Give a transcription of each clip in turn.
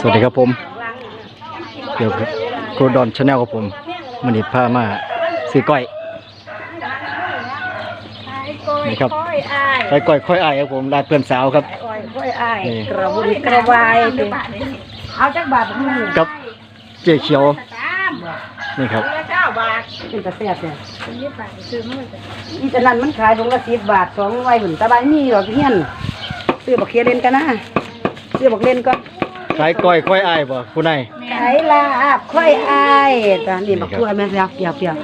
สวัสดีครับผมเดี๋ยวครับโกดอนชาแนลครับผมมันนี้พามาซื้อก้อยนี่ครับค่อยอายไปก้อยค่อยอายครับผมร้านเพื่อนสาวครับค่อยค่อยอายนี่กระวนกระวายดิเอาจักบาทมึงกับเจ๊เขียวนี่ครับเก้าบาทเป็นตะแซ่บเนี่ยอีตะนั้นมันขายถุงละสิบบาทสองไว้หุ่นตะบายมีหรอกเฮียนซื้อบักเคียเล่นกันนะ ซื้อบักเล่นก็ขายก้อยค่อยอายบ่คุณนายขายลาบค่อยอายตอนนี้บักทั่วแม่เสียเปียกเปียก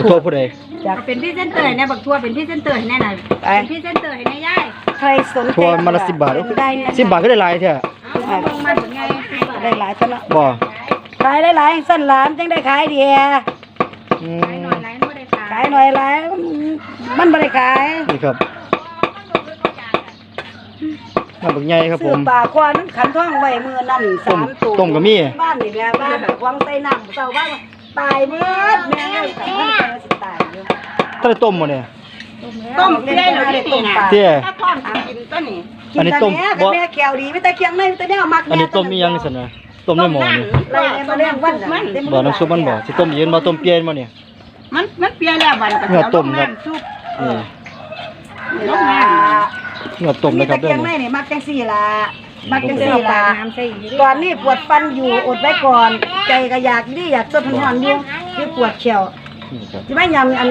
โทษผู้ใดจากเป็นพี่เซนเตอร์เนี่ยบักทัวเป็นพี่เซนเตอร์ให้แน่หน่อยไปเป็นพี่เซนเตอร์ให้แน่ย่ายใครสนใจทัวร์มาละสิบบาทได้นะสิบบาทก็ได้หลายเถอะเอาลงมาถึงไงสิบบาทได้หลายตอนละบ่ขายหลายๆสั้นหลานจังได้ขายเดียอืมขายหน่อยไรไม่ได้ขายขายหน่อยหลายมันบ่ได้ขายนี่ครับ มาบักใหญ่ครับผซื้อม ปลาควานั้นขันท่องไว้มือนั่นสามตัวต้มก็มี บ้านนี่แม่บ้านวางใส่น้ำเจ้าบ้านตายเบิดแม่เอ้ยแต่มันก็สิตายอยู่ถ้าได้ต้มบ่เนี่ยต้มเตี้ยหน่อยต้มปลาเตี้ยถ้าทอดกินต้นนี่อันนี้ต้มกิบ่นแต่แม่กับแม่แขวดีไม่แต่เคียงในไม่แต่แนวมักอันนี้ต้มอีหยังนี่ซั่นน่ะต้มในหม้อนี่ไรเนี่ยมาเลี้ยงวันน่ะเต็มบ่น้ำซุปมันบ่สิต้มเย็นบ่ต้มเปรี้ยวบ่เนี่ยมันมันเปรี้ยวแล้วบัดเนื้อต้มครับซุปนี่ลงมา เนื้อต้มมีนะคแต่รับเด้เคีอยงในนี่นี่มักจังสี่ล่ะมักจังเสื้สี่อปลาล่ะน้ำใส่อีกตอนนี้ปวดฟันอยู่อดไว้ก่อน ใจก็อยากนี่อยากสดหอนๆอยู่คือปวดเขียวนี่ครับจะไม่ยำอัน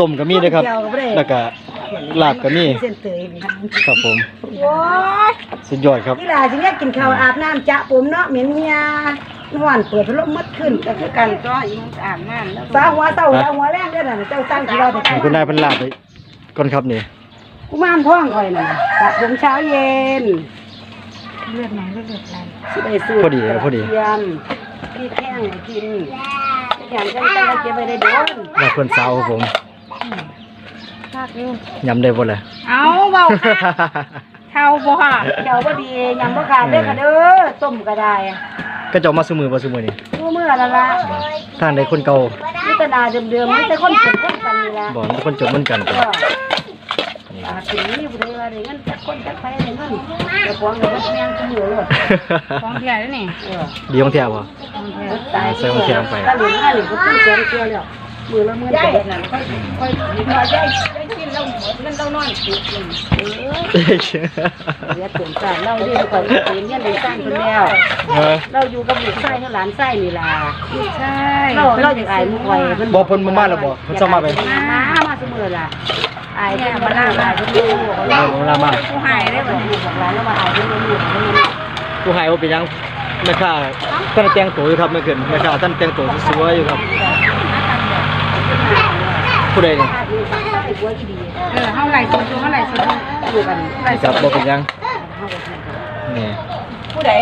ต้มก็มีนะครับเจียวก็บ่ได้แล้วก็ลาบก็มีเส้นเตยนี่ครับผม โอ้ยสุดยอดครับ นี่ล่ะสิเนี่ยกินข้าวอาบน้ำจะผมเนาะเหม็นเมียนอนเปิดพัดลมมัดขึ้นก็คือกันก็อีกอาบน้ำแล้วสาหัวเต้าสาหัวแรงเด้อน่ะเจ้าตั้งที่เราแต่ให้คุณนายเพิ่นลาบไปก่อนครับนี่ กูมานท้องข่อยน่ะสระผมเช้าเย็นเลือดหนังเลือดเลือดอะไรสิได้ซื้อพอดีครับพอดี เทียมพี่แข้งให้กินอย่างจังจังเก็บไว้ได้โดนลาบเพิ่นสาวครับผมภาคนี้ยำได้บ่ล่ะเอาเบาค่ะเท่าบ่ค่ะเดี๋ยวบ่ดียังบ่ขาดเด้อค่ะเด้อต้มก็ได้ก็เจ้ามาซุมือบ่ซุมือนี่ผู้เมื่อละละทางใดคนเก่ามีแต่หนาเดิมๆมีแต่คนเป็นคนกันนี่ละบ่มีคนจดเหมือนกัน ก็ อาถึงนี้บ่ได้ว่าได้เงินจักคนจักไปได้เงินเจ้าของก็บ่แม่นซุมื้อเลยของเที่ยวแล้วนี่เออดีของแท้บ่ของเที่ยวตายใส่ของแข็งไป ถ้าเหลือห้าเหลือก็ต้องเสียเกลือแล้ว มือละมือเจ็ดนั่นค่อยค่อยค่อยได้ได้กินแล้วหมดเงินเรานอนติดอยู่เออเดี๋ยวถึงการเราดีก่อนเรียนเรียนได้สร้างเพิ่นแล้วเราอยู่กับลูกชายกับหลานชายนี่ล่ะใช่เราเราอยากอายมุกไว้เพิ่นบ่เพิ่นบ่มาแล้วบ่เพิ่นซ้อมาไปมามาเสมอล่ะไอายเพิ่นมาล่าอายเพิ่นอยู่บ่ลามาผู้หายได้บ่ลูกหลานแล้วมาอาเพิ่นอยู่เพิ่นอยู่ผู้ให้ว่าเป็นยังแม่ค้าท่านแต่งตัวอยู่ครับเมื่อคืนแม่ค้าท่านแต่งตัวสวยอยู่ครับ ผู้ใดนี่อาอยู่ฝั่งใต้หัวที่ดีเออเท่าไหร่สุดเท่าไหร่สุดอยู่กันนี่ครับบ่เป็นหยังนี่ผู้ใด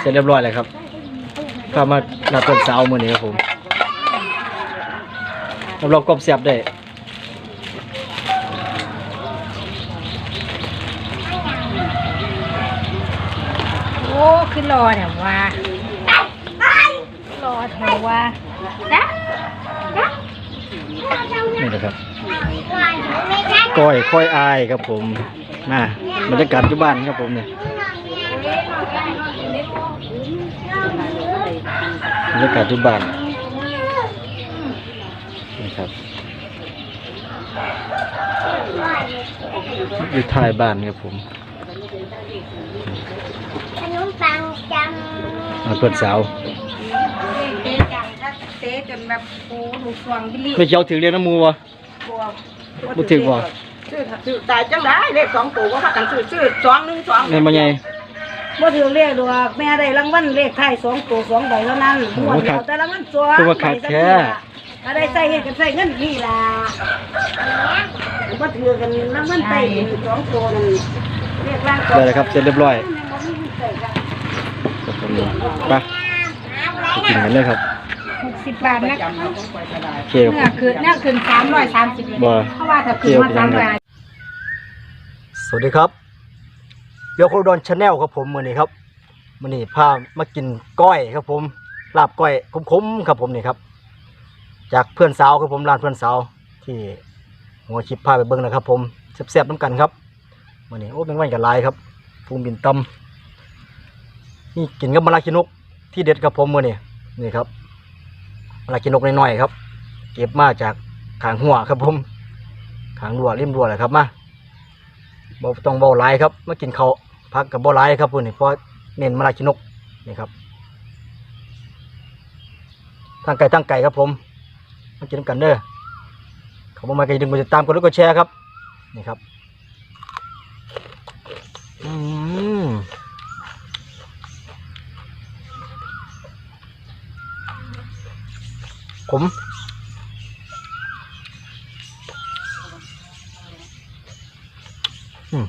เสร็จเรียบร้อยแล้วครับพามาลาต้นสาวมื้อนี้ครับผมรับรองกบเสียบได้โอ้ขึ้นรอแถวว่าร อแถวว่าจ้ะจ้ะนี่นะครับก้อยค่อยอายครับผมมาบรรยากาศอยู่บ้านครับผมเนี่ยบรรยากาศอยู่บ้านนี่ครับอยู่ท้ายบ้านครับผมขนมปังจังมาเพื่อนสาวเตะจังถ้า เตะจนแบบโอ้ถูกสวงบิลลี่ไม่เชียวถือเรียนน้ำมูวะบ่ถือบ่ ซื้อซื้อตายจังได้เลขสองตัวว่าพากันซื้อซื้อสองหนึ่งสองเงินมาไง บ่ถือเลขดอกแม่ได้รางวัลเลขท้ายสองตัวสองใบเท่านั้นโอ้หมโหดเดียวแต่รางวัลสองคือว่าขาดแค่ถ้าได้ใส่เงินกันใส่เงินนี่ล่ะบ่ถือกันรางวัลใส่สองตัวนั่นเลขล่างสองได้เลยครับเสร็จเรียบร้อยครับผมไปไปกินกันเลยครับหก สิบบาทนะโอเคคเนื้รัอบคือเนื้อคือสามร้อยสามสิบบ่ เพราะว่าถ้าคือมาสามร้อยสวัสดีครับเดี๋ยวโคดอนชาแนลครับผมมื้อนี้ครับมื้อนี้พามากินก้อยครับผมลาบก้อยคมๆครับผมนี่ครับ จากเพื่อนสาวครับผมร้านเพื่อนสาวที่หัวคลิปพาไปเบิ่งนะครับ ผมแซ่บๆน้ำกันครับมื่อนี้โอ้เป็นวันกับลายครับพุงบินตำนี่กินกับมะลากินกที่เด็ดครับผมมื่อนี้นี่ครับ มะลากินนกน้อยๆครับ เก็บมาจากขางหัวครับผมขางรัวริมรัวแหละครับมาบ่ต้องเบาหลายครับมากินเขาพักกับบ่หลายครับพุ่นนี่เพราะเน้นมะลากินนกนี่ครับตั้งไก่ตั้งไก่ครับผมมากินกันเด้อขาบอกมาก็อย่าลืมกดติดตามกดไลค์กดแชร์ครับนี่ครับอืม ผมอืม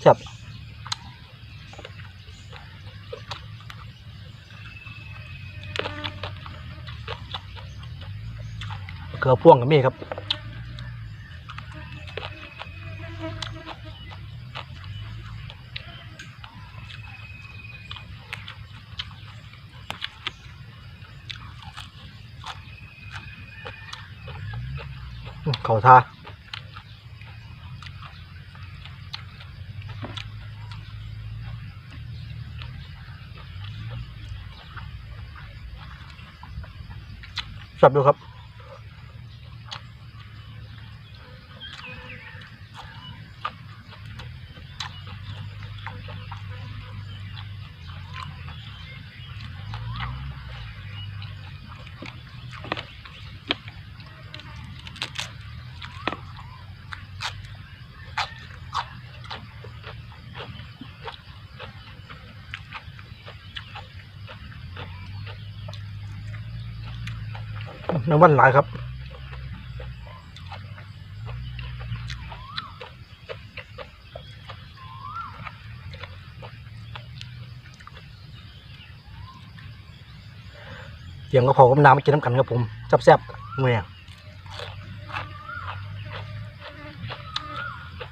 แซ่บเกลือพ่วงกับมีครับ สับดูครับ น้ำมันหลายครับเกี่ยงกระเพาะกับน้ำมากินน้ำกันครับผมแซ่บๆเมื่อย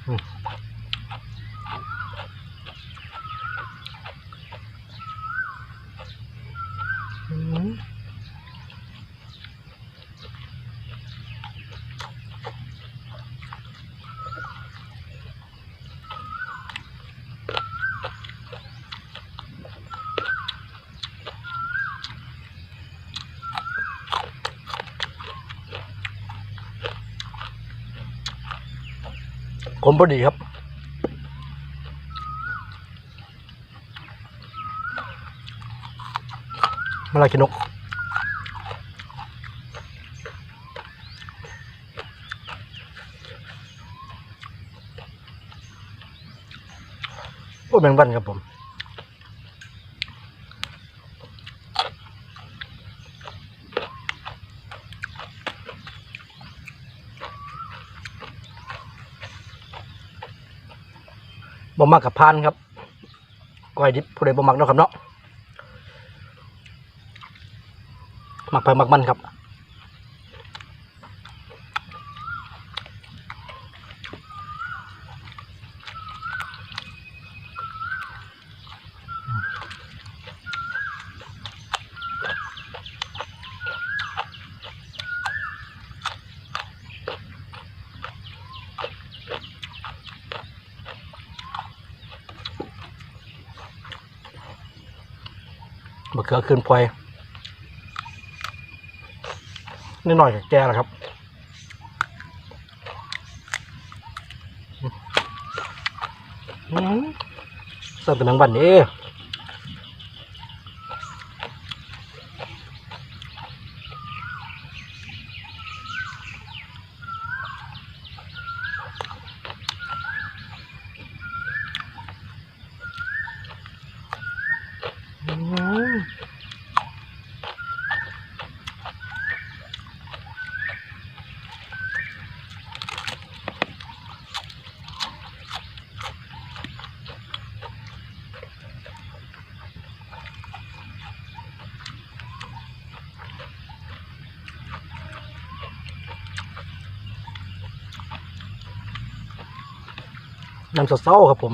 อืมอืม ขมพอดีครับ มาลากินนกโอ้แบ่งบันครับผม มักกับพานครับก้อยดิบผู้ใดบ่มักเนาะครับเนาะมักไปมักมันครับ มะเขือคืนพลอยนิดหน่อยกับแกแหละครับเสิร์ฟเป็นนังบันนี้ม น้ำสดเศร้าครับผม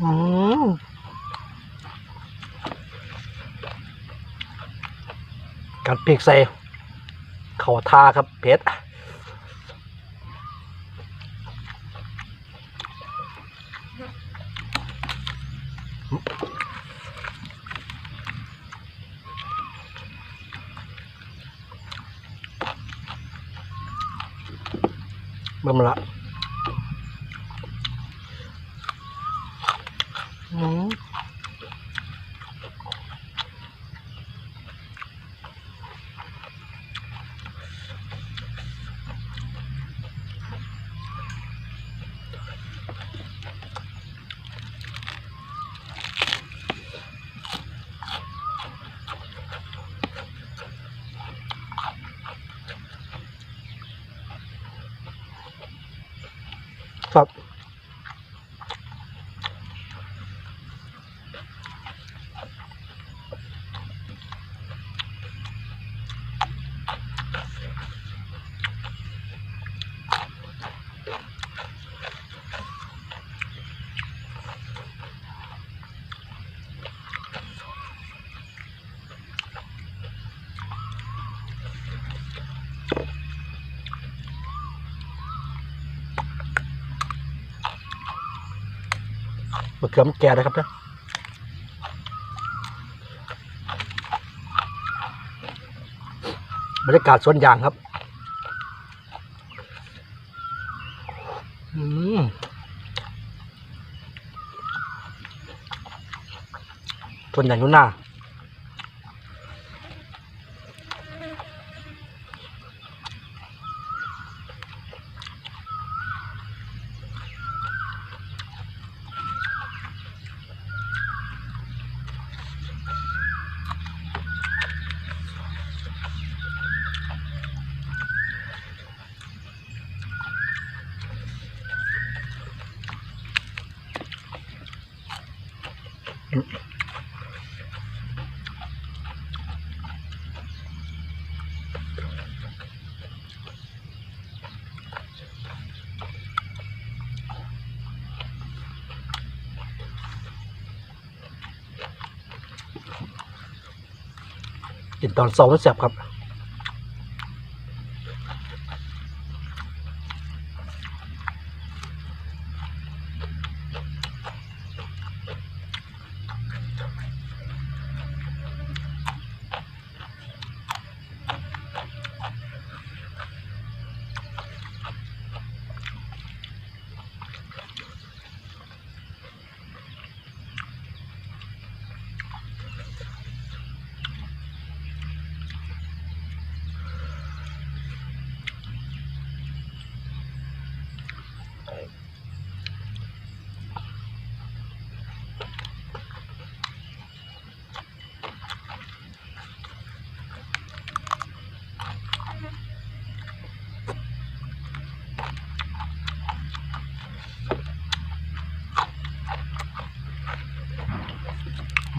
อ การ พริกใส่เข่าทาครับเผ็ดบิ่มละอืม ครับมะเขือมแก่นะครับนะบรรยากาศสวนยางครับอืมสวนยางอยู่หน้า กินตอนสองมันแซ่บครับ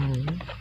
อืม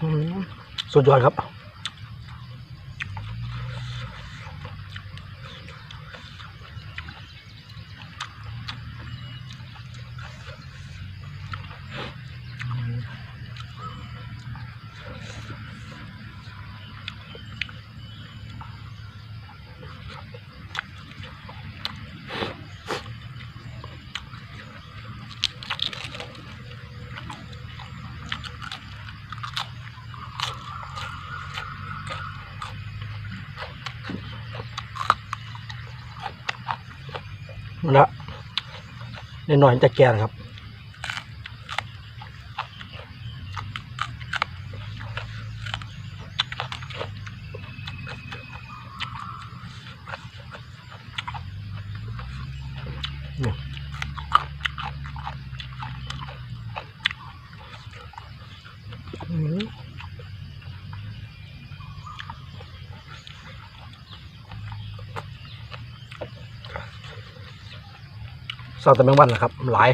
อืม สุดยอดครับ นะนิดหน่อยมันจะแก่นะครับ สร้างแต่แมงวันนะครับ หลาย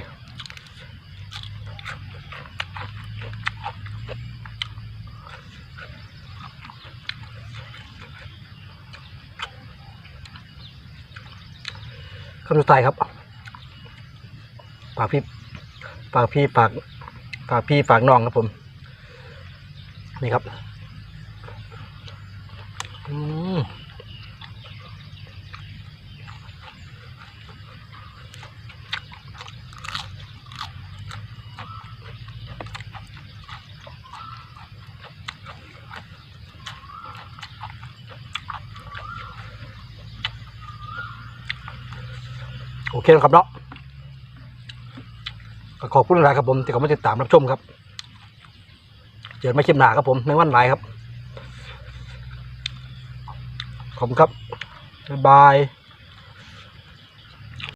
คำสุดท้ายครับฝากพี่ฝากพี่ฝากฝากพี่ฝากน้องครับผม นี่ครับ เคนะครับเนาะขอบคุณหลายครับผมที่เขามาติดตามรับชมครับ เจอไม่เข้มหนาครับผมในวันไหนครับ ขอบคุณครับ บ๊ายบาย